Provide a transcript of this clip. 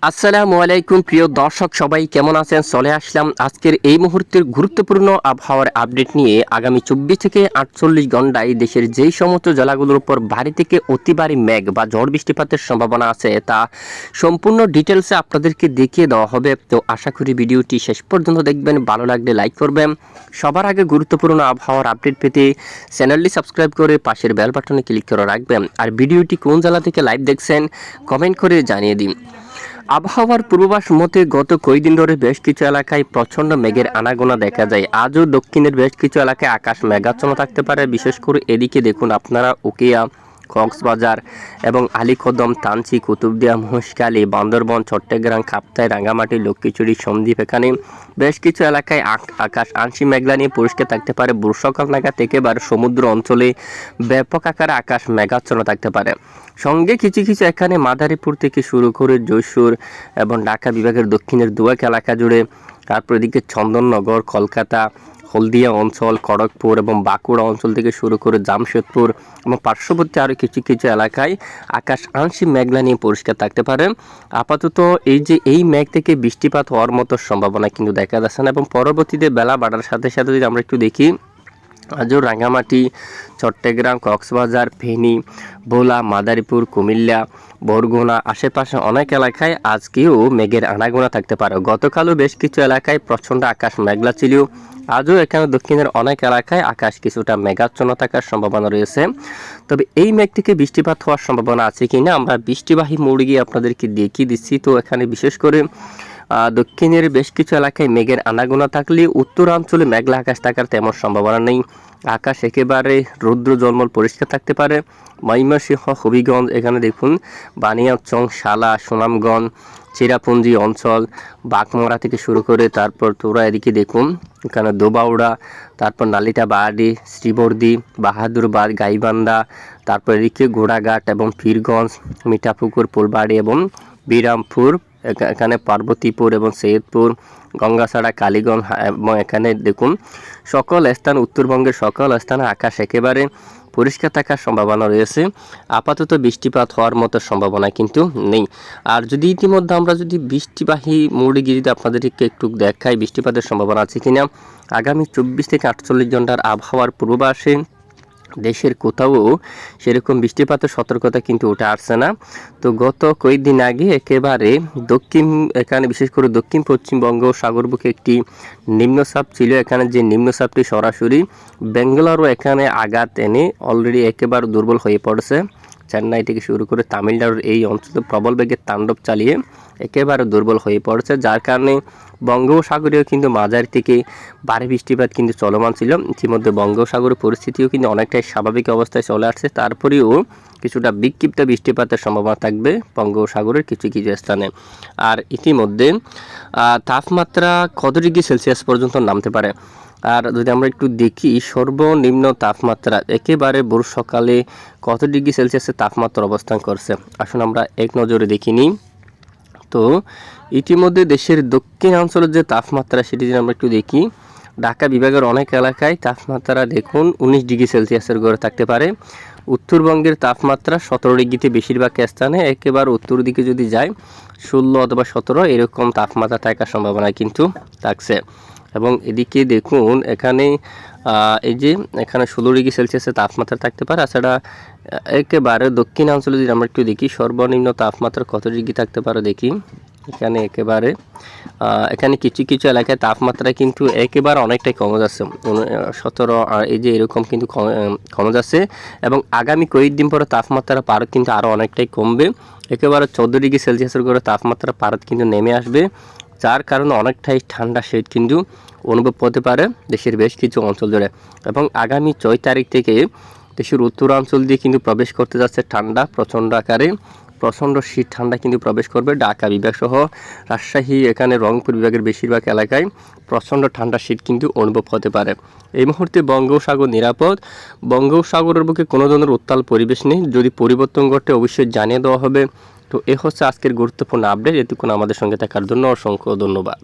আসসালামু আলাইকুম, প্রিয় দর্শক সবাই কেমন আছেন? চলে আসলাম আজকের এই মুহূর্তের গুরুত্বপূর্ণ আবহাওয়ার আপডেট নিয়ে আগামী চব্বিশ থেকে আটচল্লিশ ঘন্টায় দেশের যেই সমস্ত জেলাগুলোর উপর ভারী থেকে অতি ভারী মেঘ বা ঝড় বৃষ্টিপাতের সম্ভাবনা আছে, তা সম্পূর্ণ ডিটেলসে আপনাদেরকে দেখিয়ে দেওয়া হবে। তো আশা করি ভিডিওটি শেষ পর্যন্ত দেখবেন, ভালো লাগলে লাইক করবেন। সবার আগে গুরুত্বপূর্ণ আবহাওয়ার আপডেট পেতে চ্যানেলটি সাবস্ক্রাইব করে পাশের বেল বাটনে ক্লিক করে রাখবেন। আর ভিডিওটি কোন জেলা থেকে লাইভ দেখছেন কমেন্ট করে জানিয়ে দিন। আবহাওয়ার পূর্বাভাস মতে গত কয়েকদিন ধরে বেশ কিছু এলাকায় প্রচণ্ড মেঘের আনাগোনা দেখা যায়। আজও দক্ষিণের বেশ কিছু এলাকায় আকাশ মেঘাচ্ছন্ন থাকতে পারে। বিশেষ করে এদিকে দেখুন আপনারা উকিয়া কক্সবাজার এবং আলীকদম তানচি, কুতুবদিয়া, মহেশখালী, বান্দরবন, চট্টগ্রাম, কাপ্তাই, রাঙ্গামাটি লক্ষ্মীচুরি সন্দ্বীপ এখানে বেশ কিছু এলাকায় আকাশ আংশিক মেঘলা নিয়ে পরিষ্কার থাকতে পারে। বর্ষাকাল নাগাদ একেবারে সমুদ্র অঞ্চলে ব্যাপক আকারে আকাশ মেঘাচ্ছন্ন থাকতে পারে। সঙ্গে কিছু কিছু এখানে মাদারীপুর থেকে শুরু করে যশোর এবং ঢাকা বিভাগের দক্ষিণের দুয়াক এলাকা জুড়ে, তারপর এদিকে চন্দননগর, কলকাতা হলদিয়া অঞ্চল, খড়গপুর এবং বাঁকুড়া অঞ্চল থেকে শুরু করে জামশেদপুর এবং পার্শ্ববর্তী আরও কিছু কিছু এলাকায় আকাশ আংশিক মেঘলা নিয়ে পরিষ্কার থাকতে পারে। আপাতত এই যে এই মেঘ থেকে বৃষ্টিপাত হওয়ার মতো সম্ভাবনা কিন্তু দেখা যাচ্ছে না এবং পরবর্তীতে বেলা বাড়ার সাথে সাথে যদি আমরা একটু দেখি আজও রাঙ্গামাটি চট্টগ্রাম, কক্সবাজার, ফেনী, ভোলা, মাদারীপুর, কুমিল্লা, বরগুনা আশেপাশে অনেক এলাকায় আজকেও মেঘের আনাগোনা থাকতে পারে। গতকালও বেশ কিছু এলাকায় প্রচণ্ড আকাশ মেঘলা ছিল। আজও এখানে দক্ষিণের অনেক এলাকায় আকাশ কিছুটা মেঘাচ্ছন্ন থাকার সম্ভাবনা রয়েছে। তবে এই মেঘ থেকে বৃষ্টিপাত হওয়ার সম্ভাবনা আছে কিনা, আমরা বৃষ্টিবাহী মুরগি আপনাদেরকে দেখিয়ে দিচ্ছি। তো এখানে বিশেষ করে দক্ষিণের বেশ কিছু এলাকায় মেঘের আনাগোনা থাকলে উত্তরাঞ্চলে মেঘলা আকাশ থাকার তেমন সম্ভাবনা নেই। আকাশ একেবারে রৌদ্র জলমল পরিষ্কার থাকতে পারে। ময়মনসিংহ, হবিগঞ্জ, এখানে দেখুন বানিয়াচং শালা, সুনামগঞ্জ, চিরাপুঞ্জি অঞ্চল, বাঘমরা থেকে শুরু করে তারপর তোরা এদিকে দেখুন, এখানে দোবাউড়া, তারপর নালিতা বাহাডি শ্রীবর্দি বাহাদুরবাদ গাইবান্ধা, তারপর এদিকে ঘোড়াঘাট এবং পীরগঞ্জ, মিঠাপুকুর, ফুলবাড়ি এবং বিরামপুর এখানে পার্বতীপুর এবং সৈয়দপুর, গঙ্গাছড়া, কালীগঞ্জ এবং এখানে দেখুন, সকল স্থান, উত্তরবঙ্গের সকল স্থানে, আকাশ একেবারে পরিষ্কার থাকার সম্ভাবনা রয়েছে। আপাতত বৃষ্টিপাত হওয়ার মতো সম্ভাবনা কিন্তু নেই। আর যদি ইতিমধ্যে আমরা যদি বৃষ্টিবাহী মোড়ে গিয়ে যদি আপনাদেরকে একটু দেখাই, বৃষ্টিপাতের সম্ভাবনা আছে কিনা, আগামী চব্বিশ থেকে আটচল্লিশ ঘণ্টার আবহাওয়ার পূর্বাভাসে দেশের কোথাও সেরকম বৃষ্টিপাতের সতর্কতা কিন্তু উঠে আসছে না। তো গত কয়েকদিন আগে একেবারে দক্ষিণ, এখানে বিশেষ করে দক্ষিণ পশ্চিমবঙ্গ সাগরবুকে একটি নিম্নচাপ ছিল। এখানে যে নিম্নচাপটি সরাসরি বেঙ্গালুরু এখানে আঘাত এনে অলরেডি একেবারে দুর্বল হয়ে পড়েছে। চেন্নাই থেকে শুরু করে তামিলনাড়ুর এই অঞ্চলে প্রবল বেগে তাণ্ডব চালিয়ে একেবারে দুর্বল হয়ে পড়েছে, যার কারণে বঙ্গোপসাগরেও কিন্তু মাঝারি থেকে ভারী বৃষ্টিপাত কিন্তু চলমান ছিল। ইতিমধ্যে বঙ্গোপসাগরের পরিস্থিতিও কিন্তু অনেকটাই স্বাভাবিক অবস্থায় চলে আসছে। তারপরেও কিছুটা বিক্ষিপ্ত বৃষ্টিপাতের সম্ভাবনা থাকবে বঙ্গোপসাগরের কিছু কিছু স্থানে। আর ইতিমধ্যে তাপমাত্রা কত ডিগ্রি সেলসিয়াস পর্যন্ত নামতে পারে? আর যদি আমরা একটু দেখি, সর্বনিম্ন তাপমাত্রা একেবারে ভোর সকালে কত ডিগ্রি সেলসিয়াসের তাপমাত্রা অবস্থান করছে? আসুন আমরা এক নজরে দেখিনি তো ইতিমধ্যে দেশের দক্ষিণাঞ্চলের যে তাপমাত্রা, সেটি যদি আমরা একটু দেখি, ঢাকা বিভাগের অনেক এলাকায় তাপমাত্রা দেখুন উনিশ ডিগ্রি সেলসিয়াসের গড়ে থাকতে পারে। উত্তরবঙ্গের তাপমাত্রা সতেরো ডিগ্রিতে বেশিরভাগ স্থানে একেবারে উত্তর দিকে যদি যায়, ষোলো অথবা সতেরো এরকম তাপমাত্রা থাকার সম্ভাবনা কিন্তু থাকছে। এবং এদিকে দেখুন, এখানে এই যে এখানে ষোলো ডিগ্রি সেলসিয়াসের তাপমাত্রা থাকতে পারে তাছাড়া আহ, একেবারে দক্ষিণাঞ্চলে যদি আমরা একটু দেখি সর্বনিম্ন তাপমাত্রা কত ডিগ্রি থাকতে পারে দেখি? এখানে একেবারে এখানে কিছু কিছু এলাকায় তাপমাত্রা কিন্তু একেবারে অনেকটাই কমে যাচ্ছে। সতেরো এই যে এরকম কিন্তু কমে- কমে যাচ্ছে এবং আগামী কয়েকদিন পরে তাপমাত্রা পারত কিন্তু আরও অনেকটাই কমবে। একেবারে চোদ্দ ডিগ্রি সেলসিয়াসের করে তাপমাত্রা পারত কিন্তু নেমে আসবে। যার কারণে অনেকটাই ঠান্ডা শীত কিন্তু অনুভব হতে পারে দেশের বেশ কিছু অঞ্চল জুড়ে। এবং আগামী ছয় তারিখ থেকে দেশের উত্তরাঞ্চল দিয়ে কিন্তু প্রবেশ করতে যাচ্ছে ঠান্ডা, প্রচণ্ড আকারে। প্রচণ্ড শীত, ঠান্ডা কিন্তু প্রবেশ করবে ঢাকা বিভাগ সহ রাজশাহী, এখানে রংপুর বিভাগের বেশিরভাগ এলাকায় প্রচণ্ড ঠান্ডা শীত কিন্তু অনুভব হতে পারে। এই মুহূর্তে বঙ্গোপসাগর নিরাপদ। বঙ্গোপসাগরের বুকে কোনো ধরনের উত্তাল পরিবেশ নেই। যদি পরিবর্তন ঘটে অবশ্যই জানিয়ে দেওয়া হবে। তো এ হচ্ছে আজকের গুরুত্বপূর্ণ আপডেট এতক্ষণ আমাদের সঙ্গে থাকার জন্য অসংখ্য ধন্যবাদ।